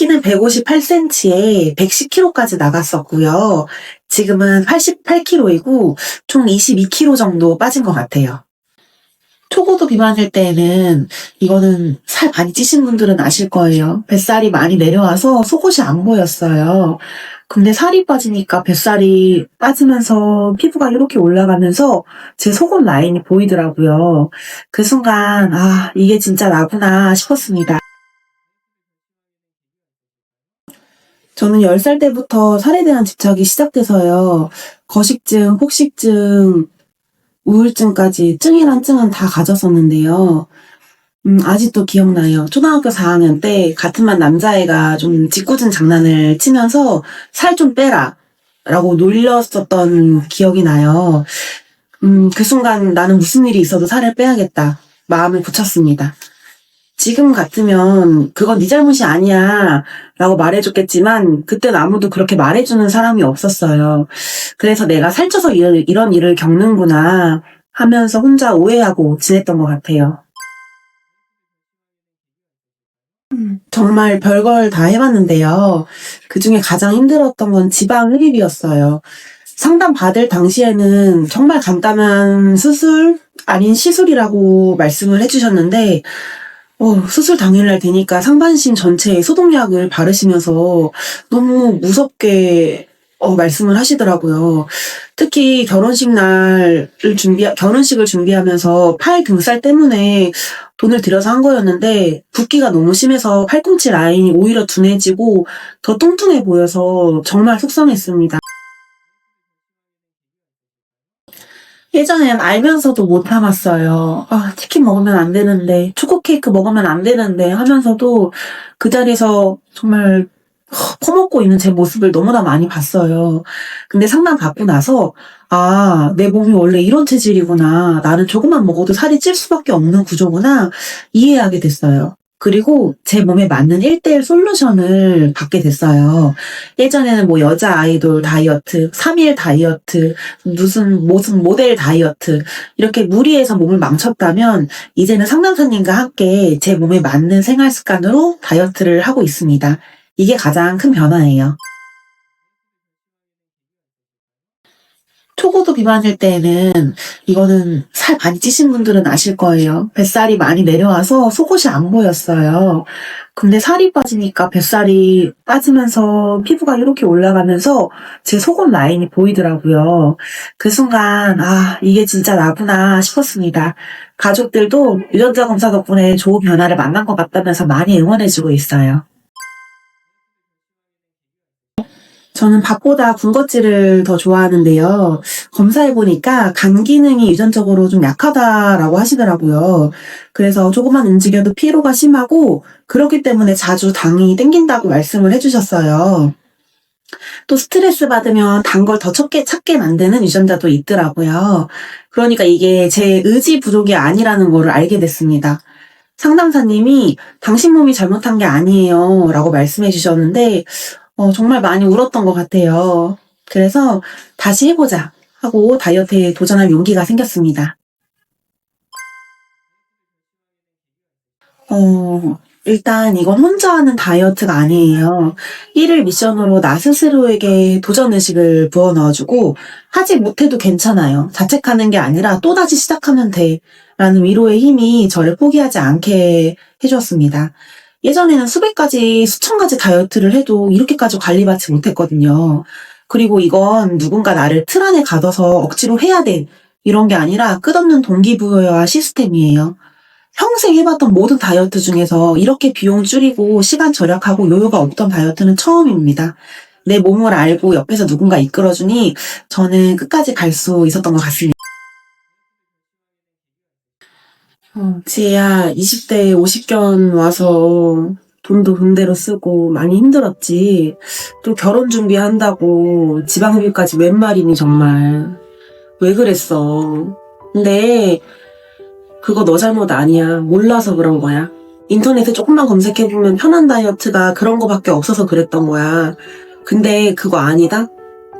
키는 158cm에 110kg까지 나갔었고요. 지금은 88kg이고 총 22kg 정도 빠진 것 같아요. 초고도 비만일 때에는 이거는 살 많이 찌신 분들은 아실 거예요. 뱃살이 많이 내려와서 속옷이 안 보였어요. 근데 살이 빠지니까 뱃살이 빠지면서 피부가 이렇게 올라가면서 제 속옷 라인이 보이더라고요. 그 순간, 아, 이게 진짜 나구나 싶었습니다. 저는 10살 때부터 살에 대한 집착이 시작돼서요. 거식증, 폭식증, 우울증까지 증이란 증은 다 가졌었는데요. 음, 아직도 기억나요. 초등학교 4학년 때 같은 반 남자애가 좀 짓궂은 장난을 치면서 살 좀 빼라. 라고 놀렸었던 기억이 나요. 음, 그 순간 나는 무슨 일이 있어도 살을 빼야겠다. 마음을 붙였습니다. 지금 같으면 그건 네 잘못이 아니야. 라고 말해줬겠지만 그땐 아무도 그렇게 말해주는 사람이 없었어요. 그래서 내가 살쪄서 이런, 이런 일을 겪는구나 하면서 혼자 오해하고 지냈던 것 같아요. 음, 정말 별걸 다 해봤는데요. 그 중에 가장 힘들었던 건 지방 흡입이었어요. 상담 받을 당시에는 정말 간단한 수술, 아닌 시술이라고 말씀을 해주셨는데, 어, 수술 당일날 되니까 상반신 전체에 소독약을 바르시면서 너무 무섭게 어, 말씀을 하시더라고요. 특히 결혼식 날을 준비, 결혼식을 준비하면서 팔 등살 때문에 돈을 들여서 한 거였는데 붓기가 너무 심해서 팔꿈치 라인이 오히려 둔해지고 더 뚱뚱해 보여서 정말 속상했습니다. 예전엔 알면서도 못 참았어요. 아, 치킨 먹으면 안 되는데, 초코 케이크 먹으면 안 되는데 하면서도 그 자리에서 정말 허, 퍼먹고 있는 제 모습을 너무나 많이 봤어요. 근데 상담 받고 나서, 아, 내 몸이 원래 이런 체질이구나. 나는 조금만 먹어도 살이 찔 수밖에 없는 구조구나. 이해하게 됐어요. 그리고 제 몸에 맞는 1대1 솔루션을 받게 됐어요. 예전에는 뭐 여자 아이돌 다이어트, 3일 다이어트, 무슨 무슨 모델 다이어트 이렇게 무리해서 몸을 망쳤다면 이제는 상담사님과 함께 제 몸에 맞는 생활 습관으로 다이어트를 하고 있습니다. 이게 가장 큰 변화예요. 초고도 비만일 때에는 이거는 살 많이 찌신 분들은 아실 거예요. 뱃살이 많이 내려와서 속옷이 안 보였어요. 근데 살이 빠지니까 뱃살이 빠지면서 피부가 이렇게 올라가면서 제 속옷 라인이 보이더라고요. 그 순간, 아, 이게 진짜 나구나 싶었습니다. 가족들도 유전자 검사 덕분에 좋은 변화를 만난 것 같다면서 많이 응원해주고 있어요. 저는 밥보다 군것질을 더 좋아하는데요. 검사해보니까 간 기능이 유전적으로 좀 약하다라고 하시더라고요. 그래서 조금만 움직여도 피로가 심하고, 그렇기 때문에 자주 당이 땡긴다고 말씀을 해주셨어요. 또 스트레스 받으면 단 걸 더 찾게, 찾게 만드는 유전자도 있더라고요. 그러니까 이게 제 의지 부족이 아니라는 거를 알게 됐습니다. 상담사님이 당신 몸이 잘못한 게 아니에요. 라고 말씀해 주셨는데, 어, 정말 많이 울었던 것 같아요. 그래서 다시 해보자 하고 다이어트에 도전할 용기가 생겼습니다. 어, 일단 이건 혼자 하는 다이어트가 아니에요. 1일 미션으로 나 스스로에게 도전 의식을 부어 넣어주고 하지 못해도 괜찮아요. 자책하는 게 아니라 또다시 시작하면 돼. 라는 위로의 힘이 저를 포기하지 않게 해주었습니다. 예전에는 수백 가지, 수천 가지 다이어트를 해도 이렇게까지 관리받지 못했거든요. 그리고 이건 누군가 나를 틀 안에 가둬서 억지로 해야 돼. 이런 게 아니라 끝없는 동기부여와 시스템이에요. 평생 해봤던 모든 다이어트 중에서 이렇게 비용 줄이고 시간 절약하고 요요가 없던 다이어트는 처음입니다. 내 몸을 알고 옆에서 누군가 이끌어주니 저는 끝까지 갈 수 있었던 것 같습니다. 어, 지혜야, 20대에 50견 와서 돈도 돈대로 쓰고 많이 힘들었지. 또 결혼 준비한다고 지방흡입까지 웬 말이니, 정말. 왜 그랬어? 근데 그거 너 잘못 아니야. 몰라서 그런 거야. 인터넷에 조금만 검색해보면 편한 다이어트가 그런 거밖에 없어서 그랬던 거야. 근데 그거 아니다?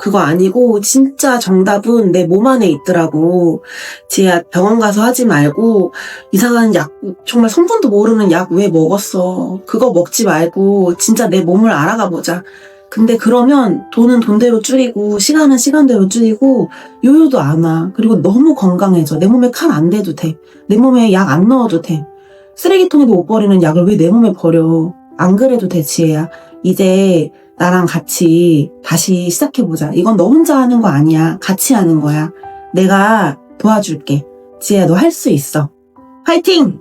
그거 아니고 진짜 정답은 내 몸 안에 있더라고. 지혜야 병원 가서 하지 말고 이상한 약 정말 성분도 모르는 약 왜 먹었어. 그거 먹지 말고 진짜 내 몸을 알아가 보자. 근데 그러면 돈은 돈대로 줄이고 시간은 시간대로 줄이고 요요도 안 와. 그리고 너무 건강해져. 내 몸에 칼 안 대도 돼. 내 몸에 약 안 넣어도 돼. 쓰레기통에도 못 버리는 약을 왜 내 몸에 버려. 안 그래도 돼, 지혜야. 이제 나랑 같이 다시 시작해보자. 이건 너 혼자 하는 거 아니야. 같이 하는 거야. 내가 도와줄게. 지혜야, 너할 수 있어. 화이팅!